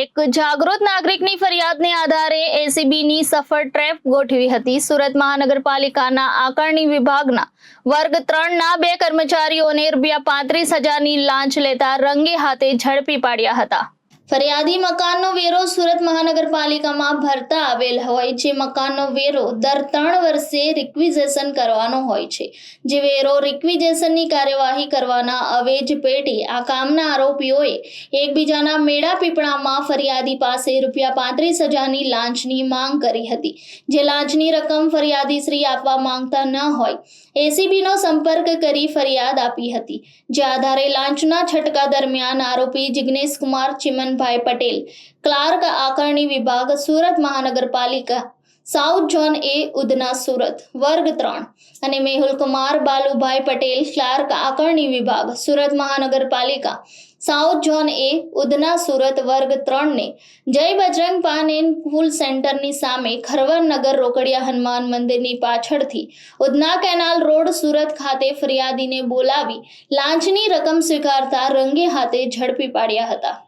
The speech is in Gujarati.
એક જાગૃત નાગરિકની ફરિયાદને આધારે એસીબીની સફળ ટ્રેપ ગોઠવી હતી. સુરત મહાનગરપાલિકાના આકારણી વિભાગના વર્ગ ત્રણના બે કર્મચારીઓને રૂપિયા પાંત્રીસ હજારની લાંચ લેતા રંગે હાથે ઝડપી પાડ્યા હતા. ફરિયાદી મકાનનો વેરો સુરત મહાનગરપાલિકામાં ભરતા આવેલ હોય જે મકાનનો વેરો દર ત્રણ વર્ષે રિક્વિઝેશન કરવાનો હોય છે. જે વેરો રિક્વિઝેશનની કાર્યવાહી કરવાના અવેજ પેટે આ કામના આરોપીઓએ એકબીજાના મેળા પીપળામાં ફરિયાદી પાસે રૂપિયા પાંત્રીસ હજારની લાંચની માંગ કરી હતી. જે લાંચની રકમ ફરિયાદી શ્રી આપવા માંગતા ન હોય, એસીબીનો સંપર્ક કરી ફરિયાદ આપી હતી. જે આધારે લાંચના છટકા દરમિયાન આરોપી જિજ્ઞેશ કુમાર ચિમનભાઈ પટેલ, ક્લાર્ક આકારણી વિભાગ સુરત મહાનગરપાલિકા, south zone A Udhna Surat, વર્ગ ત્રણ અને મેહુલ કુમાર, બાલુભાઈ પટેલ, ક્લાર્ક આકારણી વિભાગ સુરત મહાનગરપાલિકા, south zone A Udhna Surat, વર્ગ ત્રણને જય બજરંગ પાન એન્ડ ફૂલ સેન્ટરની સામે ખરવરનગર રોકડિયા હનુમાન મંદિરની પાછળથી ઉધના કેનાલ રોડ સુરત ખાતે ફરિયાદીને બોલાવી લાંચની રકમ સ્વીકારતા રંગે હાથે ઝડપી પાડ્યા હતા.